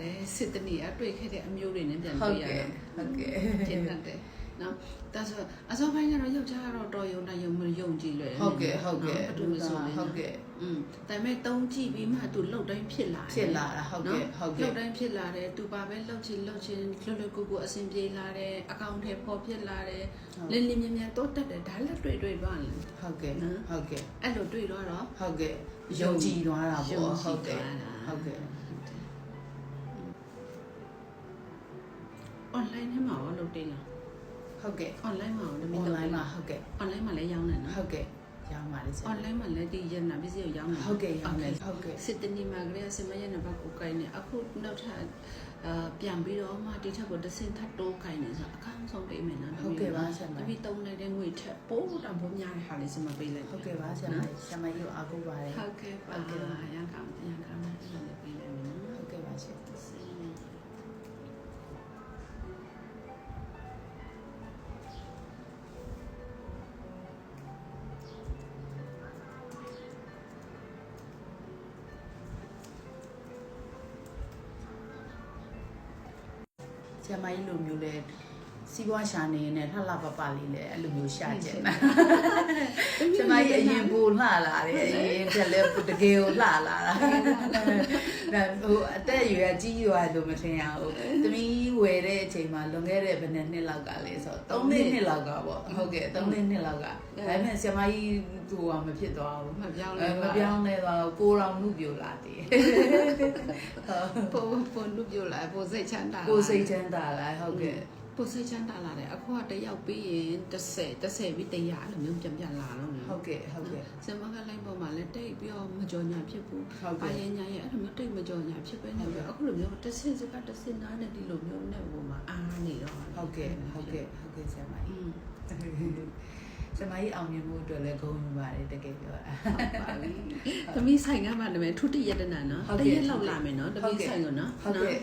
တယ်စစ်တနီအတွေ့ခဲ့တဲ့အမျိုးတွေနဲ့ပြန်ဟုတ်တွေ့ရကဲ့တယ်ဟုတ်ကဲ့ကျင်းတတ်တယ်နော်ဒါဆိုအစောပိုင်းကတော့ယောက်ျားကတော့တော်ယုံနိုင်ယုံမယုံကြည်လွယ်ဟုတ်ကဲ့ဟုတ်ကဲ့ဘာလို့မဆိုလဲဟုတ်ကဲ့อืมဒါပေမဲ့တုံးကြည့်ပြီးမှသူလှုပ်တိုင်းဖြစ်လာတယ်ဖြစ်လာတာဟုတ်ကဲ့ဟုတ်ကဲ့လှုပ်တိုင်းဖြစ်လာတယ်သူပါပဲလှုပ်ချင်လှုပ်ချင်လွတ်လွတ်ကူကူအဆင်ပြေလာတယ်အကောင့်ထဲပေါ်ဖြစ်လာတယ်ဟုတ်လင်းလင်းမြန်းမြန်းတိုးတက်တယ်ဒါလည်းတွေ့တွေ့သွားတယ်ဟုတ်ကဲ့နော်ဟုတ်ကဲ့အဲ့လိုတွေ့တော့တော့ဟုတ်ကဲ့ယုံကြည်သွားတာယုံပေါ့ကြဟုည်တ်ကဲ့သွားတာဟုတ်ကဲ့ online ထဲမှာရောလုပ်တယ်လားဟုတ်ကဲ့ online မှာရောလည်းမ online မှာဟုတ်ကဲ့ online မှာလည်းရောင်းတယ်နော်ဟုတ်ကဲ့ရောင်းပါလေဆရာ online မှာလည်းဒီရနာပစ္စည်းကိုရောင်းတယ်ဟုတ်ကဲ့ရောင်းတယ်ဟုတ်ကဲ့စစ်တနီမှာကလေးစမရနဘကိုကိုင်းနေအခုနောက်ထပ်အာပြန်ပြီးတော့မှဒီထက်ကိုတစ်စင်ထပ်တိုးကိုင်းနေဆိုအကောင်းဆုံးပေးမယ်နော်ဟုတ်ကဲ့ပါဆရာမတပီတုံးလိုက်တဲ့ငွေထက်ပိုးတောင်ပိုးများတဲ့ဟာလေးစမပေးလိုက်ဟုတ်ကဲ့ပါဆရာမဆရာမကြီးကိုအားကိုးပါတယ်ဟုတ်ကဲ့ပါရန်ကောင်းရန်ကောင်းတယ်လည်းပေးလိုက်မယ်နော် ဆရာမကြီးလိုမျိုးလဲ စီးပွားရှာနေနေလှလှပပလေးလဲအဲ့လိုမျိုးရှာကျင်တာဆရာမကြီးအရင်ပူလှလာတယ်အရင်တက်လဲတကယ်ကိုလှလာတာဒါဟိုအသက်အရွယ်ကြီးရွယ်လို့မထင်ရဘူးသမီးဝယ်တဲ့အချိန်မှာလွန်ခဲ့တဲ့ဘယ်နှစ်နှစ်လောက်ကလဲဆိုတော့3နှစ်နှစ်လောက်ကပေါ့ဟုတ်ကဲ့3နှစ်နှစ်လောက်ကဒါပေမဲ့ဆရာမကြီးဟိုဟာမဖြစ်သွားဘူးမပြောင်းအဲလဲမပြောင်းလဲသွားဘူးကိုတော်မှုပြိုလာတည်ပိုးပိုးလူပြလာပိုးစိတ်ချမ်းသာကိုစိတ်ချမ်းသာလာဟုတ်ကဲ့ ပိုးစိတ်ချမ်းသာလာတယ်အခုကတယောက်ပြီးရင်30 30ပြီး100အဲ့လိုမျိုးပြန်ပြန်လာတော့တယ်ဟုတ်ကဲ့ဟုတ်ကဲ့စမကလိုင်းပေါ်မှာလည်းတိတ်ပြီးတော့မကြော်ညာဖြစ်ဘူးဟုတ်ကဲ့ပါရင်ညာရဲ့အဲ့လိုမျိုးတိတ်မကြော်ညာဖြစ်ပဲနေပြီးအခုလိုမျိုးတစ်စင်စကတစ်စင်နားနဲ့ဒီလိုမျိုးနဲ့ဟိုမှာအားနေတော့ဟုတ်ကဲ့ဟုတ်ကဲ့ဟုတ်ကဲ့ဆရာမอืကြီးมဆရာမကြီးအောင်မြင်မှုအတွက်လည်းဂုဏ်ယူပါတယ်တကယ်ပြောတာဟုတ်ပါပြီသမီးဆိုင်ကမှလည်းထုတိယတနာနော်ဟုတ်တကဲ့ရက်လောက်လာမယ်နော်သမီးဆိုင်ကနော်ဟုတ်ကဲ့